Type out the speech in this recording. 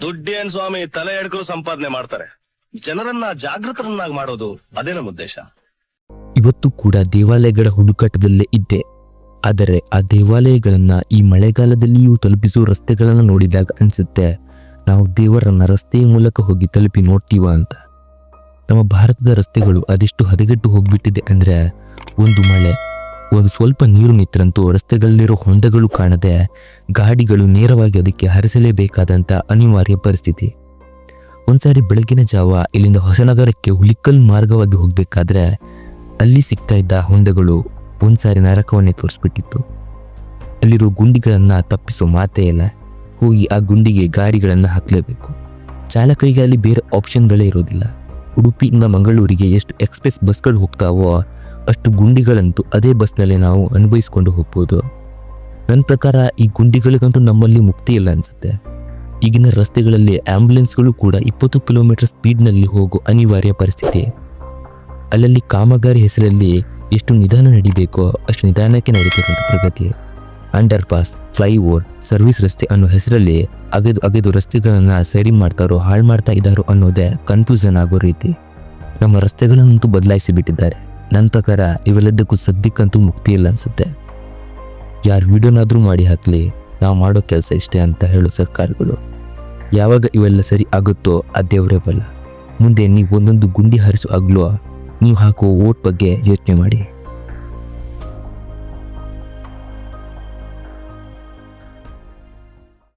ದುಡ್ಡೇನ್ ಸ್ವಾಮಿ ತಲೆ ಎಡ್ಕರು ಸಂಪಾದನೆ ಮಾಡ್ತಾರೆ. ಜನರನ್ನ ಜಾಗೃತರನ್ನಾಗಿ ಮಾಡೋದು ಅದೇ ನಮ್ಮ ಉದ್ದೇಶ. ಇವತ್ತು ಕೂಡ ದೇವಾಲಯಗಳ ಹುಡುಕಾಟದಲ್ಲೇ ಇದ್ದೆ. ಆದರೆ ಆ ದೇವಾಲಯಗಳನ್ನ ಈ ಮಳೆಗಾಲದಲ್ಲಿಯೂ ತಲುಪಿಸುವ ರಸ್ತೆಗಳನ್ನ ನೋಡಿದಾಗ ಅನ್ಸುತ್ತೆ, ನಾವು ದೇವರನ್ನ ರಸ್ತೆಯ ಮೂಲಕ ಹೋಗಿ ತಲುಪಿ ನೋಡ್ತೀವ ಅಂತ. ನಮ್ಮ ಭಾರತದ ರಸ್ತೆಗಳು ಅದೆಷ್ಟು ಹದಗೆಟ್ಟು ಹೋಗ್ಬಿಟ್ಟಿದೆ ಅಂದ್ರೆ ಒಂದು ಮಳೆ ಒಂದು ಸ್ವಲ್ಪ ನೀರು ನಿಂತರಂತೂ ರಸ್ತೆಗಳಲ್ಲಿರೋ ಹೊಂಡಗಳು ಕಾಣದೆ ಗಾಡಿಗಳು ನೇರವಾಗಿ ಅದಕ್ಕೆ ಹರಿಸಲೇಬೇಕಾದಂಥ ಅನಿವಾರ್ಯ ಪರಿಸ್ಥಿತಿ. ಒಂದ್ಸಾರಿ ಬೆಳಗಿನ ಜಾವ ಇಲ್ಲಿಂದ ಹೊಸನಗರಕ್ಕೆ ಹುಲಿಕಲ್ ಮಾರ್ಗವಾಗಿ ಹೋಗಬೇಕಾದ್ರೆ ಅಲ್ಲಿ ಸಿಗ್ತಾ ಇದ್ದ ಹೊಂಡಗಳು ಒಂದ್ಸಾರಿ ನರಕವನ್ನೇ ತೋರಿಸ್ಬಿಟ್ಟಿತ್ತು. ಅಲ್ಲಿರೋ ಗುಂಡಿಗಳನ್ನು ತಪ್ಪಿಸೋ ಮಾತೇ ಇಲ್ಲ. ಹೋಗಿ ಆ ಗುಂಡಿಗೆ ಗಾಡಿಗಳನ್ನ ಹಾಕಲೇಬೇಕು. ಚಾಲಕರಿಗೆ ಅಲ್ಲಿ ಬೇರೆ ಆಪ್ಷನ್ಗಳೇ ಇರೋದಿಲ್ಲ. ಉಡುಪಿಯಿಂದ ಮಂಗಳೂರಿಗೆ ಎಷ್ಟು ಎಕ್ಸ್ಪ್ರೆಸ್ ಬಸ್ಗಳು ಹೋಗ್ತಾವೋ ಅಷ್ಟು ಗುಂಡಿಗಳಂತೂ ಅದೇ ಬಸ್ನಲ್ಲಿ ನಾವು ಅನುಭವಿಸ್ಕೊಂಡು ಹೋಗ್ಬೋದು. ನನ್ನ ಪ್ರಕಾರ ಈ ಗುಂಡಿಗಳಿಗಂತೂ ನಮ್ಮಲ್ಲಿ ಮುಕ್ತಿ ಇಲ್ಲ ಅನಿಸುತ್ತೆ. ಈಗಿನ ರಸ್ತೆಗಳಲ್ಲಿ ಆಂಬ್ಯುಲೆನ್ಸ್ಗಳು ಕೂಡ ಇಪ್ಪತ್ತು ಕಿಲೋಮೀಟರ್ ಸ್ಪೀಡ್ನಲ್ಲಿ ಹೋಗೋ ಅನಿವಾರ್ಯ ಪರಿಸ್ಥಿತಿ. ಅಲ್ಲಲ್ಲಿ ಕಾಮಗಾರಿ ಹೆಸರಲ್ಲಿ ಎಷ್ಟು ನಿಧಾನ ನಡಿಬೇಕೋ ಅಷ್ಟು ನಿಧಾನಕ್ಕೆ ನಡೀತಿರುವಂಥ ಪ್ರಗತಿ. ಅಂಡರ್ ಪಾಸ್ ಫ್ಲೈಓವರ್, ಸರ್ವಿಸ್ ರಸ್ತೆ ಅನ್ನೋ ಹೆಸರಲ್ಲಿ ಅಗೆದು ಅಗೆದು ರಸ್ತೆಗಳನ್ನು ಸರಿ ಮಾಡ್ತಾರೋ ಹಾಳು ಮಾಡ್ತಾ ಇದ್ದಾರೋ ಅನ್ನೋದೇ ಕನ್ಫ್ಯೂಸನ್ ಆಗೋ ರೀತಿ. ನಮ್ಮ ರಸ್ತೆಗಳನ್ನಂತೂ ಬದಲಾಯಿಸಿ ಬಿಟ್ಟಿದ್ದಾರೆ. ನನ್ನ ಪ್ರಕಾರ ಇವೆಲ್ಲದಕ್ಕೂ ಸದ್ಯಕ್ಕಂತೂ ಮುಕ್ತಿ ಇಲ್ಲ ಅನಿಸುತ್ತೆ. ಯಾರು ವಿಡಿಯೋನಾದರೂ ಮಾಡಿ ಹಾಕಲಿ, ನಾವು ಮಾಡೋ ಕೆಲಸ ಇಷ್ಟೇ ಅಂತ ಹೇಳೋ ಸರ್ಕಾರಗಳು. ಯಾವಾಗ ಇವೆಲ್ಲ ಸರಿ ಆಗುತ್ತೋ ಆ ದೇವರೇ ಬಲ್ಲ ಮುಂದೆ ನೀವು ಒಂದೊಂದು ಗುಂಡಿ ಹರಿಸೋ ಆಗ್ಲೋ ನೀವು ಹಾಕೋ ಓಟ್ ಬಗ್ಗೆ ಯೋಚನೆ ಮಾಡಿ.